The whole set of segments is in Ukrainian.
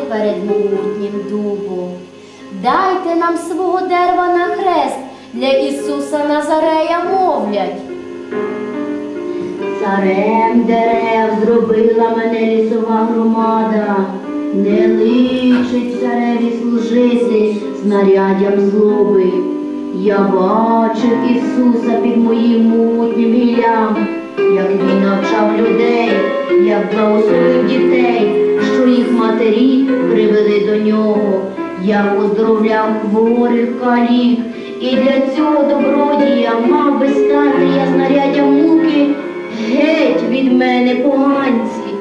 перед могутнім дубом. Дайте нам свого дерева на хрест, для Ісуса Назарея мовлять. Царем дерев зробила мене лісова громада, не личить цареві служити знаряддям злоби. Я бачив Ісуса під моїм мутнім гіллям, як він навчав людей, як благословив дітей, до нього, як оздоровляв хворих калік, і для цього добродія мав би стати я знаряддям муки. Геть від мене поганці.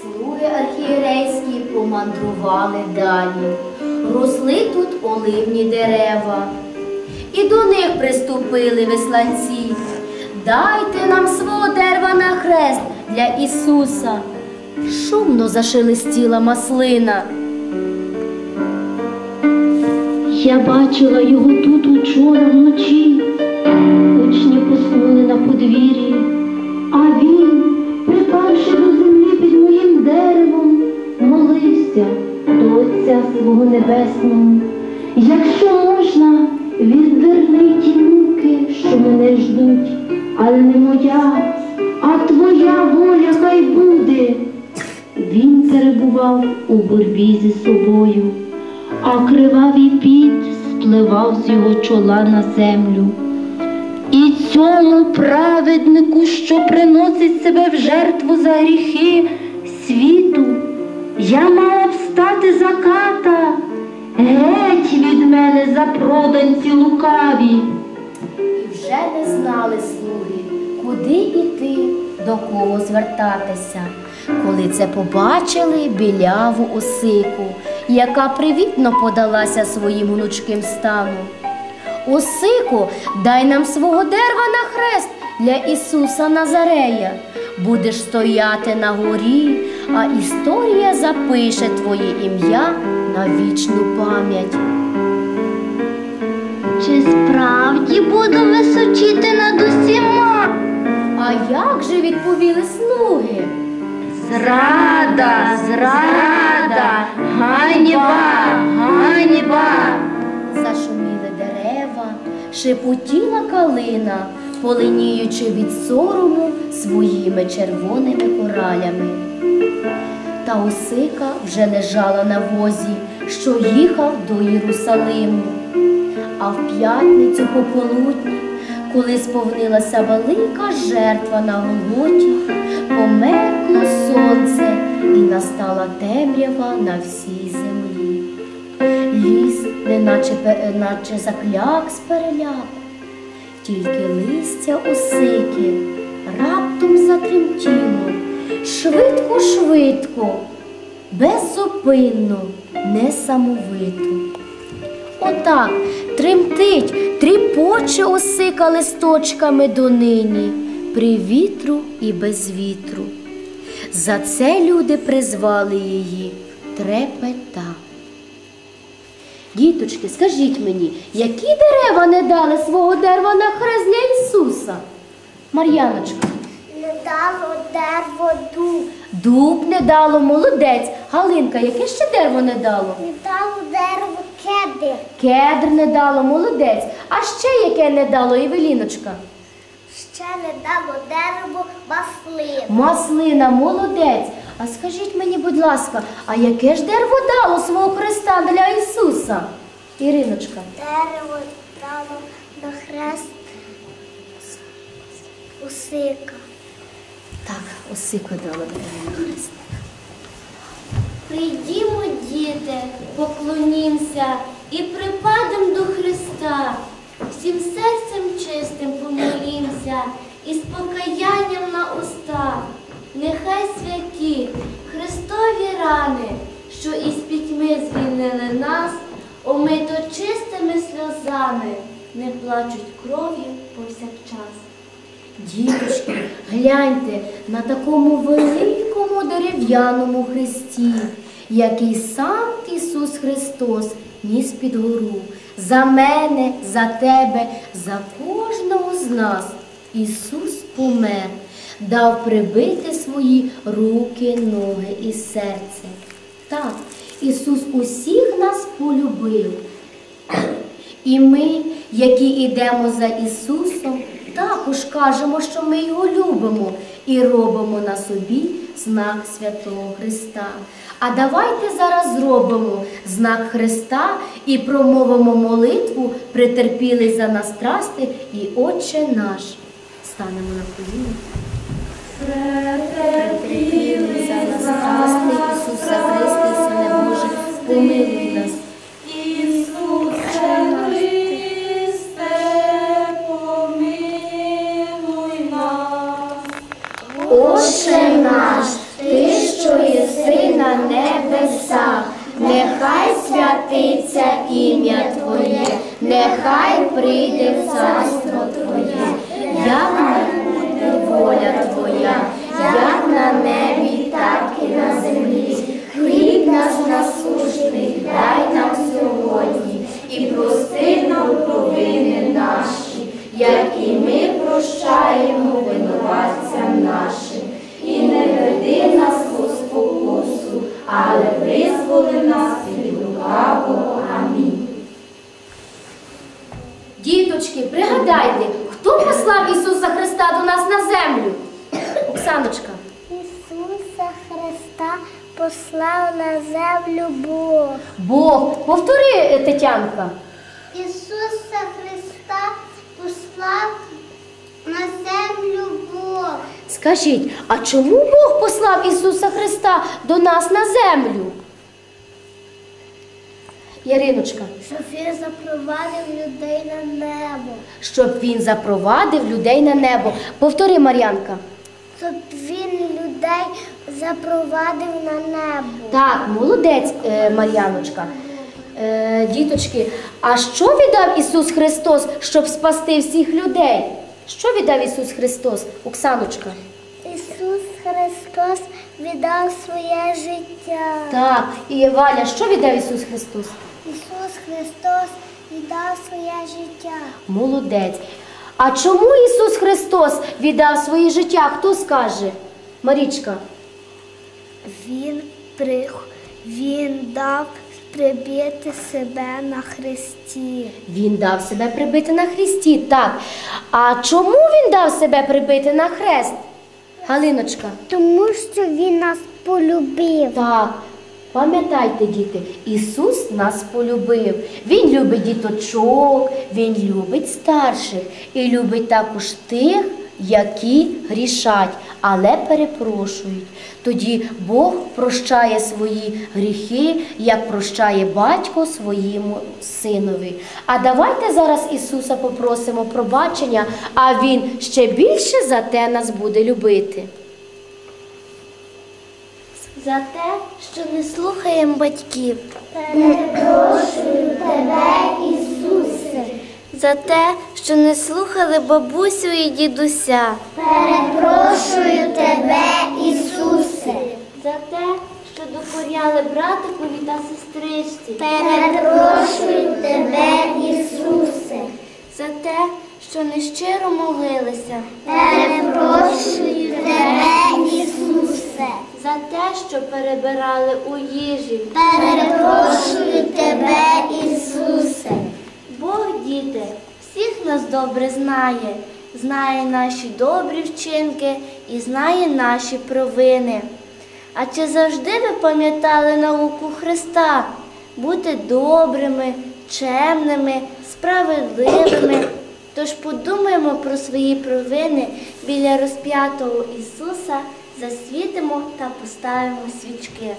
Слуги архієрейські помандрували далі. Росли тут оливні дерева. І до них приступили весланці. Дайте нам свого дерева на хрест для Ісуса. Шумно зашелестіла маслина. Я бачила його тут учора вночі. Учні поснули на подвір'ї, а він, припавши до землі під моїм деревом, молився до Отця свого Небесного. Якщо можна, відверни ті муки, що мене ждуть, але не моя, а твоя воля хай буде. Він перебував у боротьбі зі собою, а кривавий піт спливав з його чола на землю. І цьому праведнику, що приносить себе в жертву за гріхи світу, я мала б стати заката, геть від мене запроданці лукаві. І вже не знали слуги, куди йти, до кого звертатися. Коли це побачили біляву осику, яка привітно подалася своїм гнучким станом. Осику, дай нам свого дерева на хрест для Ісуса Назарея. Будеш стояти на горі, а історія запише твоє ім'я на вічну пам'ять. Чи справді буду височити над усіма? А як же відповіли слуги? Зрада, зрада, ганьба, ганьба. Зашуміли дерева, шепотіла калина, полиніючи від сорому своїми червоними коралями. Та осика вже лежала на возі, що їхав до Єрусалиму. А в п'ятницю пополудні, коли сповнилася велика жертва на Голготі, померкло сонце і настала темрява на всій землі. Ліс, неначе пе- наче закляк з переляку, тільки листя осики раптом затремтіло, швидко, швидко, беззупинно, несамовито. Отак тремтить, тріпоче осика листочками донині, при вітру і без вітру. За це люди призвали її трепета. Діточки, скажіть мені, які дерева не дали свого дерева на хрест для Ісуса? Мар'яночка, Не дало дерево дуб, дуб не дало, молодець. Галинка, яке ще дерево не дало? не дало дерево кеди, Кедр не дало, молодець. А ще яке не дало Євеліночка? ще не дало дерево маслин. Маслина, молодець. А скажіть мені, будь ласка, а яке ж дерево дало свого Христа для Ісуса? Іриночка. Дерево дало на хрест усика. Так, осику дало дерево на Христа. Прийдімо, діти, поклонімся і припадем до Христа. Всім серцем чистим помолімся і з покаянням на устах. Нехай святі Христові рани, що із пітьми звільнили нас, омито чистими сльозами, не плачуть кров'ю повсякчас. Діточки, гляньте на такому великому дерев'яному хресті, який сам Ісус Христос ніс під гору. За мене, за тебе, за кожного з нас. Ісус помер, дав прибити свої руки, ноги і серце. Так, Ісус усіх нас полюбив. І ми, які йдемо за Ісусом, також кажемо, що ми його любимо і робимо на собі знак Святого Христа. А давайте зараз зробимо знак Христа і промовимо молитву, претерпілий за нас страсти і Отче наш. Станемо на коліна. Претерпілий за нас Ісуса Христе, Сине Боже, помилуй нас. Ісусе Христе, помилуй нас. Отче наш, ти, що єси на небесах, нехай святиться ім'я Твоє, нехай прийде царство Твоє, як не буде воля Твоя, як на небі, так і на землі. Хліб наш насущний, дай нам сьогодні, і прости нам провини наші, як і ми прощаємо винуватцям нашим. І не веди нас у спокусу, але визволи нас від лукавого. Амінь. Діточки, пригадайте, хто послав Ісуса Христа до нас на землю? Оксаночка. Ісуса Христа послав на землю Бог. Бог, повтори, е, Тетянка. Ісуса Христа послав на землю Бог. Скажіть, а чому Бог послав Ісуса Христа до нас на землю? Яриночка, Щоб він запровадив людей на небо. щоб він запровадив людей на небо. Повтори, Мар'янка. Щоб він людей запровадив на небо. Так, молодець, е, Мар'яночка. Е, діточки, а що віддав Ісус Христос, щоб спасти всіх людей? Що віддав Ісус Христос? Оксаночка. Ісус Христос віддав своє життя. Так, і Валя, що віддав Ісус Христос? Ісус Христос віддав своє життя. Молодець. А чому Ісус Христос віддав своє життя? Хто скаже? Марічка. Він при... він дав прибити себе на хресті. Він дав себе прибити на хресті, так. А чому він дав себе прибити на хрест? Галиночка. Тому що він нас полюбив. Так, пам'ятайте, діти, Ісус нас полюбив. Він любить діточок, Він любить старших і любить також тих, які грішать, але перепрошують. Тоді Бог прощає свої гріхи, як прощає батько своєму синові. А давайте зараз Ісуса попросимо пробачення, а Він ще більше за те нас буде любити. За те, що не слухаємо батьків. Перепрошую тебе, Ісусе. За те, що не слухали бабусю і дідуся. Перепрошую тебе, Ісусе. За те, що докоряли братикові та сестричці. Перепрошую тебе, Ісусе. За те, що нещиро молилися. Перепрошую тебе, Ісусе. За те, що перебирали у їжі. Перепрошую тебе, Ісусе. Бог, діти, всіх нас добре знає, знає наші добрі вчинки і знає наші провини. А чи завжди ви пам'ятали науку Христа? Бути добрими, чемними, справедливими. Тож подумаємо про свої провини біля розп'ятого Ісуса, засвітимо та поставимо свічки.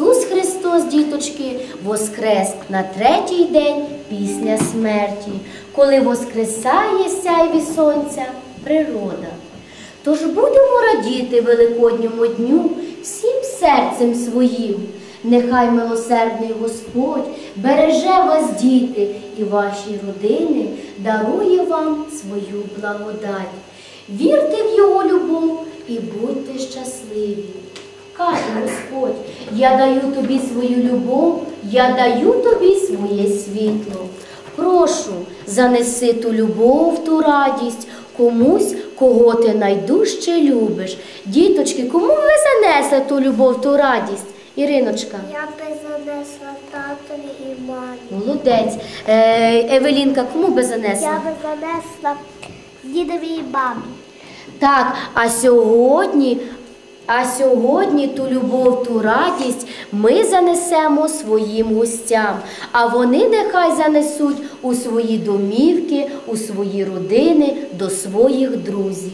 Ісус Христос, діточки, воскрес на третій день після смерті, коли воскресає сяйві сонця природа. Тож будемо радіти Великодньому дню всім серцем своїм. Нехай милосердний Господь береже вас, діти, і ваші родини дарує вам свою благодать. Вірте в Його любов і будьте щасливі. Каже Господь, я даю тобі свою любов, я даю тобі своє світло. Прошу, занеси ту любов, ту радість комусь, кого ти найдужче любиш. Діточки, кому ви занесли ту любов, ту радість? Іриночка. Я би занесла татові і мамі. Молодець. Е, Евелінка, кому би занесла? Я би занесла дідові і бабі. Так, а сьогодні, а сьогодні ту любов, ту радість ми занесемо своїм гостям, а вони нехай занесуть у свої домівки, у свої родини, до своїх друзів.